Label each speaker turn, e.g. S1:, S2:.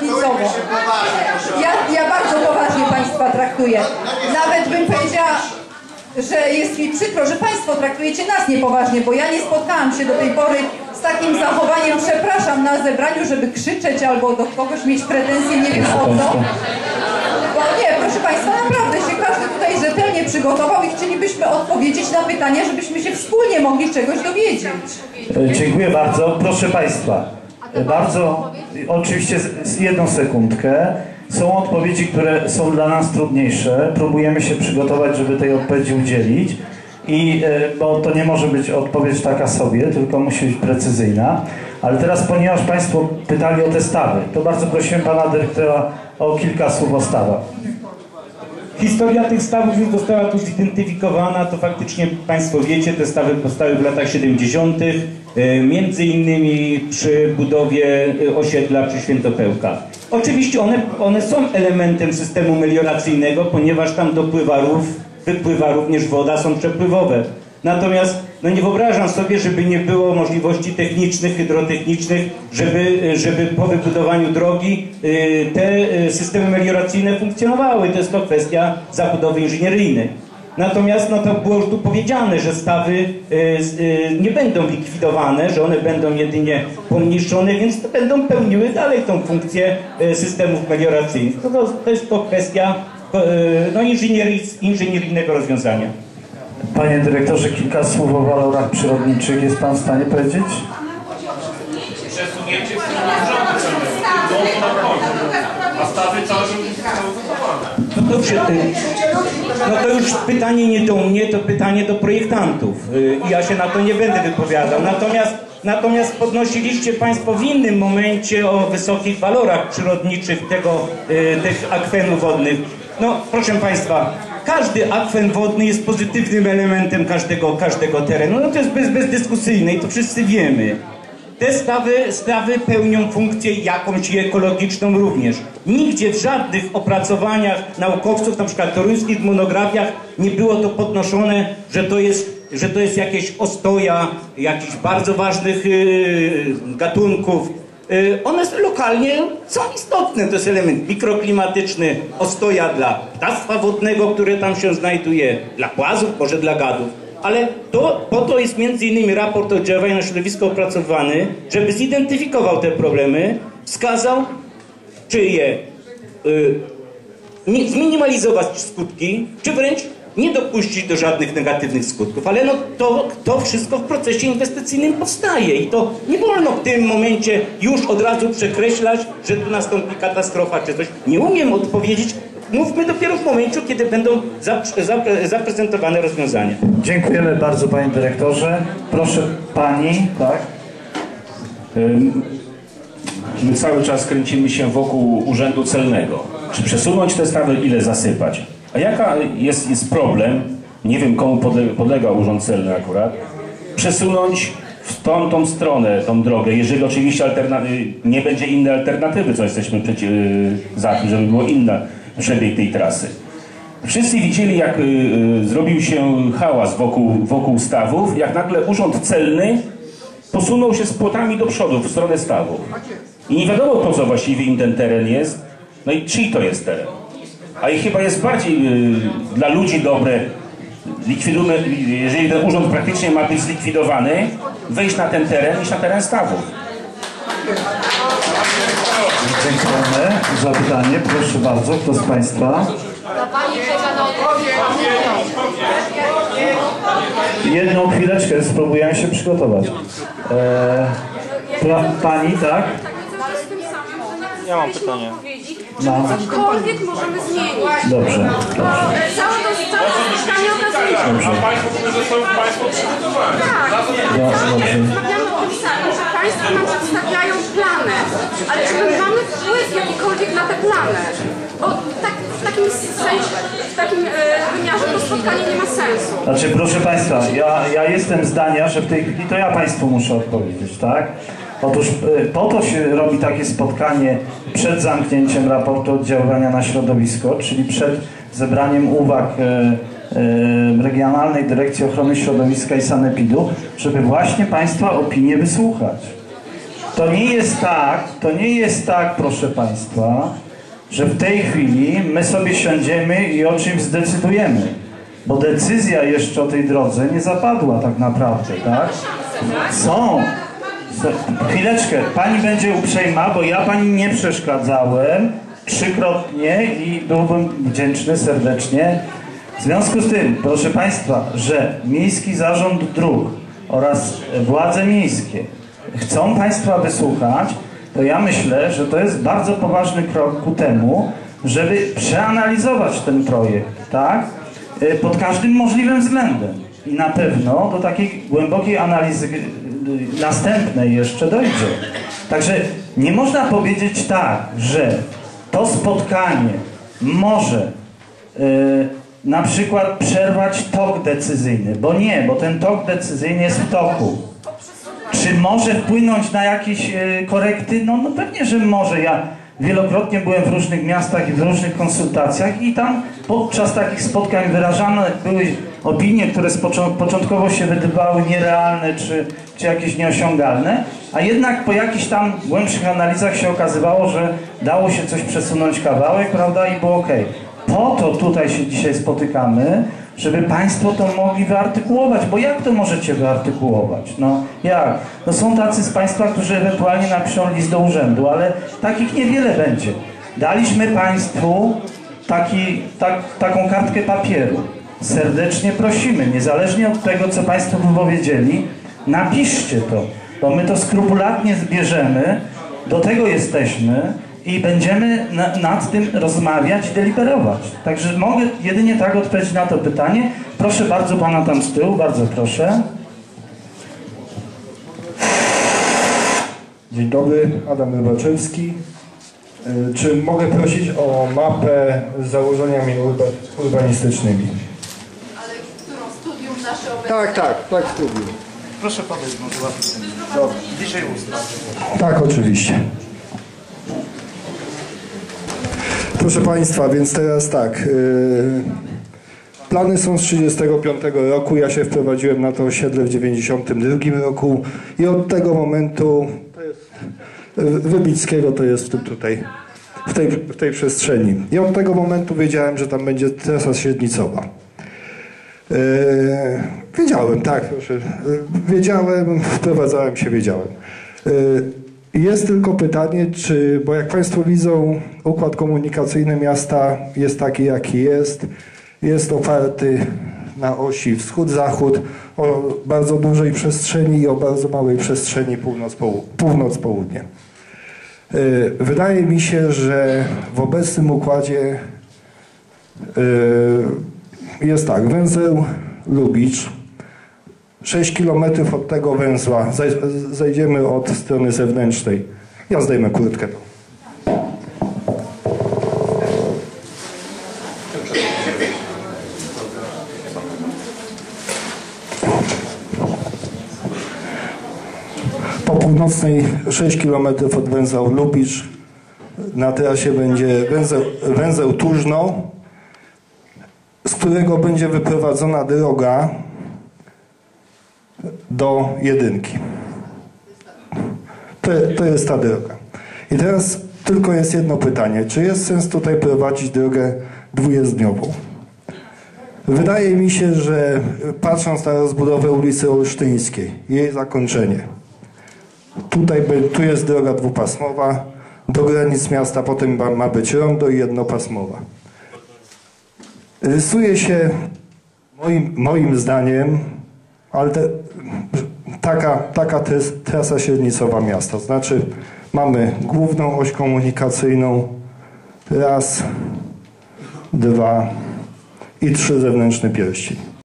S1: różnicowo. Ja, ja bardzo poważnie Państwa traktuję. Nawet bym powiedziała, że jest mi przykro, że Państwo traktujecie nas niepoważnie, bo ja nie spotkałam się do tej pory z takim zachowaniem, przepraszam, na zebraniu, żeby krzyczeć albo do kogoś mieć pretensje, nie wiem o co. Bo nie, proszę Państwa, naprawdę się każdy tutaj rzetelnie przygotował i chcielibyśmy odpowiedzieć na pytania, żebyśmy się wspólnie mogli czegoś dowiedzieć.
S2: E, Dziękuję bardzo. Proszę Państwa, bardzo, oczywiście z jedną sekundkę. Są odpowiedzi, które są dla nas trudniejsze. Próbujemy się przygotować, żeby tej odpowiedzi udzielić. I, e, bo to nie może być odpowiedź taka sobie, tylko musi być precyzyjna. Ale teraz, ponieważ Państwo pytali o te stawy, to bardzo prosiłem Pana Dyrektora o kilka słów o stawach.
S3: Historia tych stawów już została tu zidentyfikowana, to faktycznie Państwo wiecie, te stawy powstały w latach 70., e, między innymi przy budowie e, osiedla przy Świętopełka. Oczywiście one, one są elementem systemu melioracyjnego, ponieważ tam dopływa rów, wypływa również woda, są przepływowe. Natomiast no nie wyobrażam sobie, żeby nie było możliwości technicznych, hydrotechnicznych, żeby, żeby po wybudowaniu drogi y, te y, systemy melioracyjne funkcjonowały. To jest to kwestia zabudowy inżynieryjnej. Natomiast no to było już tu powiedziane, że stawy y, nie będą likwidowane, że one będą jedynie pomniejszone, więc to będą pełniły dalej tą funkcję systemów melioracyjnych. To, to, jest to kwestia no, inżynieryjnego rozwiązania.
S2: Panie Dyrektorze, kilka słów o walorach przyrodniczych. Jest Pan w stanie powiedzieć?
S4: Przesunięcie w. A stawy zachowane.
S3: No dobrze, y, no to już pytanie nie do mnie, to pytanie do projektantów. Y, I ja się na to nie będę wypowiadał. Natomiast, natomiast podnosiliście Państwo w innym momencie o wysokich walorach przyrodniczych tego, y, tych akwenów wodnych. No proszę Państwa, każdy akwen wodny jest pozytywnym elementem każdego, każdego terenu. No to jest bez, bezdyskusyjne i to wszyscy wiemy. Te stawy, stawy pełnią funkcję jakąś ekologiczną również. Nigdzie w żadnych opracowaniach naukowców, na przykład toruńskich monografiach, nie było to podnoszone, że to jest, że to jest jakieś ostoja jakichś bardzo ważnych yy, gatunków. Yy, one lokalnie są istotne. To jest element mikroklimatyczny, ostoja dla ptactwa wodnego, które tam się znajduje, dla płazów, może dla gadów. Ale to, po to jest między innymi raport oddziaływania na środowisko opracowany, żeby zidentyfikował te problemy, wskazał, czy je y, mi- zminimalizować skutki, czy wręcz nie dopuścić do żadnych negatywnych skutków. Ale no to, to wszystko w procesie inwestycyjnym powstaje i to nie wolno w tym momencie już od razu przekreślać, że tu nastąpi katastrofa czy coś. Nie umiem odpowiedzieć. Mówmy dopiero w momencie, kiedy będą zapre- zapre- zaprezentowane rozwiązania.
S2: Dziękujemy bardzo Panie Dyrektorze. Proszę Pani, tak?
S5: My cały czas kręcimy się wokół Urzędu Celnego. Czy przesunąć te stawy, ile zasypać? A jaka jest, jest problem, nie wiem komu podle- podlega Urząd Celny akurat, przesunąć w tą, tą stronę, tą drogę, jeżeli oczywiście y, nie będzie innej alternatywy, co jesteśmy przeci- y, za tym, żeby było inny przebieg tej trasy. Wszyscy widzieli, jak y, y, zrobił się hałas wokół, wokół stawów, jak nagle Urząd Celny posunął się z płotami do przodu, w stronę stawów. I nie wiadomo po co właściwie im ten teren jest, no i czyj to jest teren. A i chyba jest bardziej y, dla ludzi dobre, likwidujmy, jeżeli ten urząd praktycznie ma być zlikwidowany, wejść na ten teren niż na teren stawów.
S2: Dziękujemy za pytanie. Proszę bardzo, kto z Państwa? Jedną chwileczkę, spróbujemy się przygotować. E, pra, pani, tak?
S6: Ja mam pytanie.
S2: No,
S7: Cokolwiek możemy zmienić.
S2: dobrze, dobrze.
S7: Całe to całe to spotkanie okazuje się.
S2: dobrze.
S4: A Państwo ogóle zostały Państwo przygotowani.
S7: Tak,
S2: No, dobrze.
S7: rozmawiamy o tym samym, że Państwo nam przedstawiają plany, ale czy my mamy wpływ jakikolwiek na te plany? Bo tak, w takim sensie, w takim e, wymiarze to spotkanie nie ma sensu.
S2: Znaczy, proszę Państwa, ja, ja jestem zdania, że w tej chwili to ja Państwu muszę odpowiedzieć, tak? Otóż y, po to się robi takie spotkanie przed zamknięciem raportu oddziaływania na środowisko, czyli przed zebraniem uwag y, y, Regionalnej Dyrekcji Ochrony Środowiska i Sanepidu, żeby właśnie Państwa opinie wysłuchać. to nie jest tak, to nie jest tak, proszę Państwa, że w tej chwili my sobie siądziemy i o czymś zdecydujemy. Bo decyzja jeszcze o tej drodze nie zapadła tak naprawdę, tak? Są. Chwileczkę, pani będzie uprzejma, bo ja pani nie przeszkadzałem trzykrotnie i byłbym wdzięczny serdecznie. W związku z tym, proszę Państwa, że Miejski Zarząd Dróg oraz władze miejskie chcą Państwa wysłuchać, to ja myślę, że to jest bardzo poważny krok ku temu, żeby przeanalizować ten projekt, tak? Y, Pod każdym możliwym względem. I na pewno do takiej głębokiej analizy następnej jeszcze dojdzie. Także nie można powiedzieć tak, że to spotkanie może y, na przykład przerwać tok decyzyjny, bo nie, bo ten tok decyzyjny jest w toku. Czy może wpłynąć na jakieś e, korekty? No, no pewnie, że może. Ja wielokrotnie byłem w różnych miastach i w różnych konsultacjach i tam podczas takich spotkań wyrażane były opinie, które początkowo się wydawały nierealne czy, czy jakieś nieosiągalne, a jednak po jakichś tam głębszych analizach się okazywało, że dało się coś przesunąć kawałek, prawda, i było ok. Po to tutaj się dzisiaj spotykamy, żeby Państwo to mogli wyartykułować, bo jak to możecie wyartykułować? No jak? No są tacy z Państwa, którzy ewentualnie napiszą list do urzędu, ale takich niewiele będzie. Daliśmy Państwu taki, tak, taką kartkę papieru. Serdecznie prosimy, niezależnie od tego, co Państwo wypowiedzieli, napiszcie to, bo my to skrupulatnie zbierzemy, do tego jesteśmy i będziemy na, nad tym rozmawiać i deliberować. Także mogę jedynie tak odpowiedzieć na to pytanie. Proszę bardzo pana tam z tyłu, bardzo proszę.
S8: Dzień dobry, Adam Rybaczewski. E, Czy mogę prosić o mapę z założeniami urba- urbanistycznymi? Tak, tak, tak studium.
S2: Proszę podejść może łapie. Bliżej usta.
S8: Tak, oczywiście. Proszę Państwa, więc teraz tak. yy, Plany są z 1935 roku. Ja się wprowadziłem na to osiedle w 1992 roku i od tego momentu to jest, Wybickiego to jest tym tutaj, w tej, w tej przestrzeni. I od tego momentu wiedziałem, że tam będzie trasa średnicowa. Yy, wiedziałem, tak, proszę. Yy, wiedziałem, wprowadzałem się, wiedziałem. Yy, jest tylko pytanie, czy, bo jak Państwo widzą, układ komunikacyjny miasta jest taki, jaki jest. Jest oparty na osi wschód-zachód, o bardzo dużej przestrzeni i o bardzo małej przestrzeni północ-połu- północ-południe. Yy, Wydaje mi się, że w obecnym układzie jest tak, węzeł Lubicz, 6 km od tego węzła, zejdziemy od strony zewnętrznej. Ja zdejmę kurtkę. Po północnej 6 km od węzeł Lubicz na trasie będzie węzeł, węzeł Tużno, z którego będzie wyprowadzona droga do jedynki. To, to jest ta droga. I teraz tylko jest jedno pytanie. Czy jest sens tutaj prowadzić drogę dwujezdniową? Wydaje mi się, że patrząc na rozbudowę ulicy Olsztyńskiej, jej zakończenie, tutaj tu jest droga dwupasmowa, do granic miasta potem ma być rondo i jednopasmowa. Rysuje się moim, moim zdaniem ale te, taka, taka tys- trasa średnicowa miasta. Znaczy mamy główną oś komunikacyjną, raz, dwa i trzy zewnętrzne pierścień.